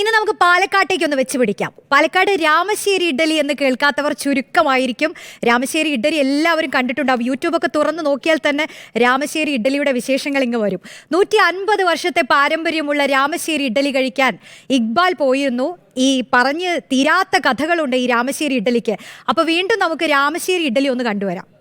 ഇന്ന് നമുക്ക് പാലക്കാട്ടേക്ക് ഒന്ന് വെച്ച് പിടിക്കാം. പാലക്കാട് രാമശ്ശേരി ഇഡലി എന്ന് കേൾക്കാത്തവർ ചുരുക്കമായിരിക്കും. രാമശ്ശേരി ഇഡലി എല്ലാവരും കണ്ടിട്ടുണ്ടാവും. യൂട്യൂബൊക്കെ തുറന്ന് നോക്കിയാൽ തന്നെ രാമശ്ശേരി ഇഡലിയുടെ വിശേഷങ്ങൾ ഇങ്ങ് വരും. നൂറ്റി അൻപത് വർഷത്തെ പാരമ്പര്യമുള്ള രാമശ്ശേരി ഇഡലി കഴിക്കാൻ ഇക്ബാൽ പോയിരുന്നു. ഈ പറഞ്ഞ് തീരാത്ത കഥകളുണ്ട് ഈ രാമശ്ശേരി ഇഡലിക്ക്. അപ്പോൾ വീണ്ടും നമുക്ക് രാമശ്ശേരി ഇഡലി ഒന്ന് കണ്ടുവരാം.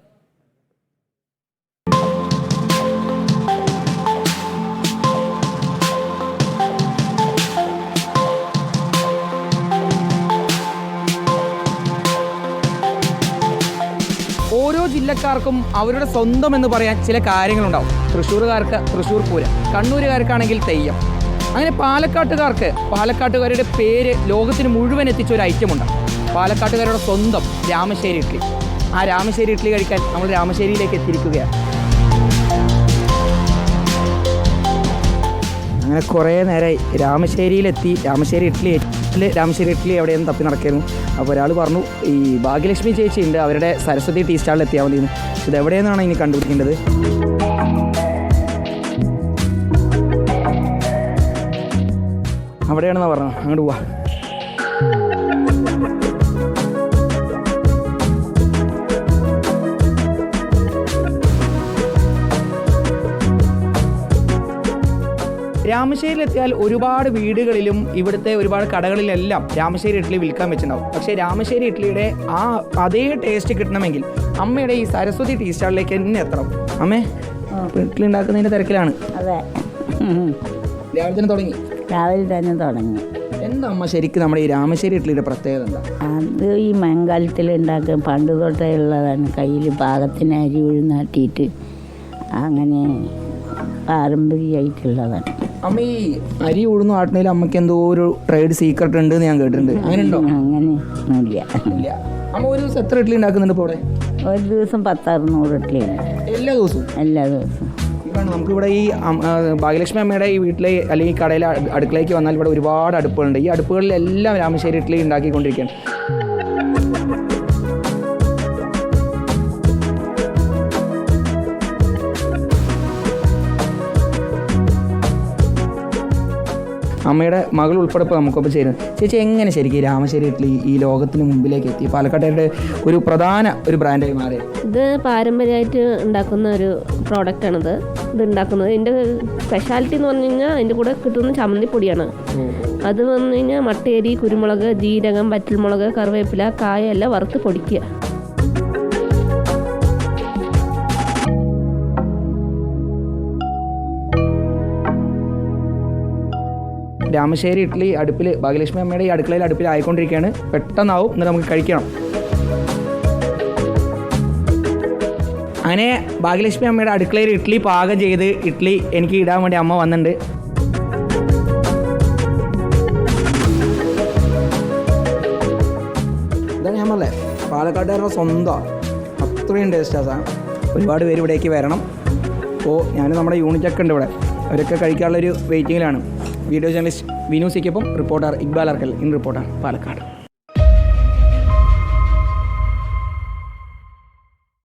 ജില്ലക്കാർക്കും അവരുടെ സ്വന്തം എന്ന് പറയാൻ ചില കാര്യങ്ങളുണ്ടാവും. തൃശ്ശൂർകാർക്ക് തൃശ്ശൂർ പൂരം കണ്ണൂരുകാർക്കാണെങ്കിൽ തെയ്യം. അങ്ങനെ പാലക്കാട്ടുകാർക്ക് പാലക്കാട്ടുകാരുടെ പേര് ലോകത്തിന് മുഴുവൻ എത്തിച്ച ഒരു ഐറ്റമുണ്ട് പാലക്കാട്ടുകാരുടെ സ്വന്തം രാമശ്ശേരി ഇഡ്ഡലി ആ രാമശ്ശേരി ഇഡ്ഡലി കഴിക്കാൻ നമ്മൾ രാമശ്ശേരിയിലേക്ക് എത്തിയിരിക്കുകയാണ്. അങ്ങനെ കുറേ നേരമായി രാമശ്ശേരിയിലെത്തി രാമശ്ശേരി ഇഡ്ഡലി ഇഡ്ഡലി രാമശ്ശേരി ഇഡ്ഡലി എവിടെയെന്ന് തപ്പി നടക്കായിരുന്നു. അപ്പോൾ ഒരാൾ പറഞ്ഞു ഈ ഭാഗ്യലക്ഷ്മി ചേച്ചി ഉണ്ട്. അവരുടെ സരസ്വതി ടീ സ്റ്റാളിൽ എത്തിയാൽ മതി ഇത് എവിടെയെന്നാണ് ഇനി കണ്ടുപിടിക്കേണ്ടത്? അവിടെയാണെന്നാണ് പറഞ്ഞത്. അങ്ങോട്ട് പോവാ. രാമശ്ശേരിയിലെത്തിയാൽ ഒരുപാട് വീടുകളിലും ഇവിടുത്തെ ഒരുപാട് കടകളിലെല്ലാം രാമശ്ശേരി ഇഡ്ഡലി വിൽക്കാൻ വെച്ചിട്ടുണ്ടാവും. പക്ഷേ രാമശ്ശേരി ഇഡ്ഡലിയുടെ ആ അതേ ടേസ്റ്റ് കിട്ടണമെങ്കിൽ അമ്മയുടെ ഈ സരസ്വതി ടീ സ്റ്റാളിലേക്ക് തന്നെ എത്തണം. അമ്മേ ഇഡ്ഡലി ഉണ്ടാക്കുന്നതിന്റെ തിരക്കിലാണ്. അതെ. രാവിലെ തന്നെ തുടങ്ങി. രാവിലെ തന്നെ തുടങ്ങി. എന്താ അമ്മ ശരിക്കും നമ്മുടെ ഈ രാമശ്ശേരി ഇഡ്ഡലിയുടെ പ്രത്യേകത എന്താ? അത് ഈ മൺകാലത്തിൽ ഉണ്ടാക്കുക പണ്ട് തൊട്ടേ ഉള്ളതാണ്. കയ്യിൽ പാകത്തിന് അരി ഉഴുന്നാട്ടിയിട്ട് അങ്ങനെ പാരമ്പര്യമായിട്ടുള്ളതാണ്. അമ്മ ഈ അരി ഉഴുന്ന് ആട്ടണയിൽ അമ്മയ്ക്ക് എന്തോ ഒരു ട്രേഡ് സീക്രട്ട് ഉണ്ട് എന്ന് ഞാൻ കേട്ടിട്ടുണ്ട്. അങ്ങനെ ഉണ്ടോ അങ്ങനെ ഇല്ല. അമ്മ ഒരു ദിവസം എത്ര ഇഡ്ഡലി ഉണ്ടാക്കുന്നുണ്ട് ഇപ്പോൾ ഒരു ദിവസം പത്തറുന്നൂറ് ഇഡ്ഡലിയുണ്ട് എല്ലാ ദിവസവും? എല്ലാ ദിവസവും. നമുക്കിവിടെ ഈ ഭാഗ്യലക്ഷ്മി അമ്മയുടെ ഈ വീട്ടിലെ അല്ലെങ്കിൽ കടയിലെ അട്- അടുക്കളയ്ക്ക് വന്നാൽ ഇവിടെ ഒരുപാട് അടുപ്പുകളുണ്ട്. ഈ അടുപ്പുകളിലെല്ലാം രാമശ്ശേരി ഇഡ്ഡലി ഉണ്ടാക്കിക്കൊണ്ടിരിക്കുകയാണ്. അമ്മയുടെ മകൾ ഉൾപ്പെടെ ഇപ്പോൾ നമുക്കൊപ്പം ചേരുന്നത്. ചേച്ചി എങ്ങനെ ശരിക്കും രാമശ്ശേരി ഇഡ്ഡലി ഈ ലോകത്തിന് മുമ്പിലേക്ക് എത്തി? പാലക്കാട്ടുകാരുടെ ഒരു പ്രധാന ഒരു ബ്രാൻഡായി മാറി. ഇത് പാരമ്പര്യമായിട്ട് ഉണ്ടാക്കുന്ന ഒരു പ്രോഡക്റ്റ് പ്രോഡക്റ്റാണിത് ഇത് ഉണ്ടാക്കുന്നത് ഇതിന്റെ സ്പെഷ്യാലിറ്റി എന്ന് പറഞ്ഞു കഴിഞ്ഞാൽ അതിന്റെ കൂടെ കിട്ടുന്ന ചമ്മന്തിപ്പൊടിയാണ് അത് വന്നു കഴിഞ്ഞാൽ മട്ടേരി കുരുമുളക് ജീരകം വറ്റൽമുളക് കറിവേപ്പില കായ എല്ലാം വറുത്ത് പൊടിക്കുക. രാമശ്ശേരി ഇഡ്ഡലി അടുപ്പിൽ ഭാഗ്യലക്ഷ്മി അമ്മയുടെ ഈ അടുക്കളയിൽ അടുപ്പിൽ ആയിക്കൊണ്ടിരിക്കുകയാണ് പെട്ടെന്നാവും എന്നിട്ട് നമുക്ക് കഴിക്കണം. അങ്ങനെ ഭാഗ്യലക്ഷ്മി അമ്മയുടെ അടുക്കളയിൽ ഇഡ്ഡലി പാകം ചെയ്ത് ഇഡ്ഡലി എനിക്ക് ഇടാൻ വേണ്ടി അമ്മ വന്നിട്ടുണ്ട്. ഇതാ ഞാൻ പറഞ്ഞേ പാലക്കാട്ടുകാരുടെ സ്വന്തം. അത്രയും ടേസ്റ്റാ സാർ ഒരുപാട് പേര് ഇവിടേക്ക് വരണം. അപ്പോൾ ഞാൻ നമ്മുടെ യൂണിറ്റൊക്കെ ഉണ്ട് ഇവിടെ. അവരൊക്കെ കഴിക്കാനുള്ളൊരു വെയിറ്റിങ്ങിലാണ് video journalist Vinu സിക്കൊപ്പം reporter Iqbal Arakkal in reporter Palakkad.